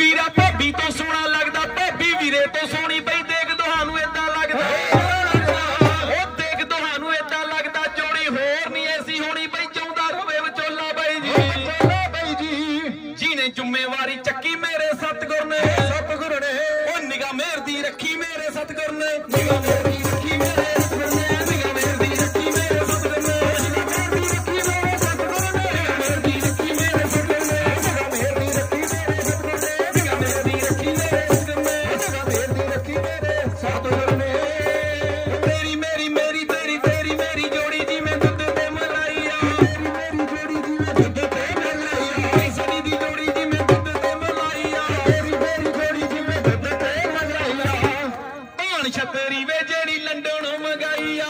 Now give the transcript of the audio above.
ਵੀਰਾ ਭਾਬੀ ਤੋਂ ਸੋਹਣਾ ਲੱਗਦਾ, ਭਾਬੀ ਵੀਰੇ ਤੋਂ ਸੋਹਣੀ ਬਈ, ਦੇਖ ਤੁਹਾਨੂੰ ਏਦਾਂ ਲੱਗਦਾ। ਉਹ ਦੇਖ ਤੁਹਾਨੂੰ ਏਦਾਂ ਲੱਗਦਾ ਜੋੜੀ ਹੋਰ ਨਹੀਂ ਐਸੀ ਹੋਣੀ ਬਈ, ਚਾਹੁੰਦਾ ਰਵੇ ਵਿਚੋਲਾ ਬਈ ਜੀ। ਚੋਲਾ ਬਈ ਜੀ ਜਿਹਨੇ ਜ਼ਿੰਮੇਵਾਰੀ ਚੱਕੀ ਮੇਰੇ ਸਤਗੁਰ ਨੇ ਸਤਿਗੁਰ ਨੇ ਉਹ ਨਿਗਾਹ ਮੇਰ ਦੀ ਰੱਖੀ ਮੇਰੇ ਸਤਗੁਰ ਨੇ। ਨਿਗਾਹ ਵੇ ਜਿਹੜੀ ਲੰਡਨੋਂ ਮੰਗਾਈ ਆ।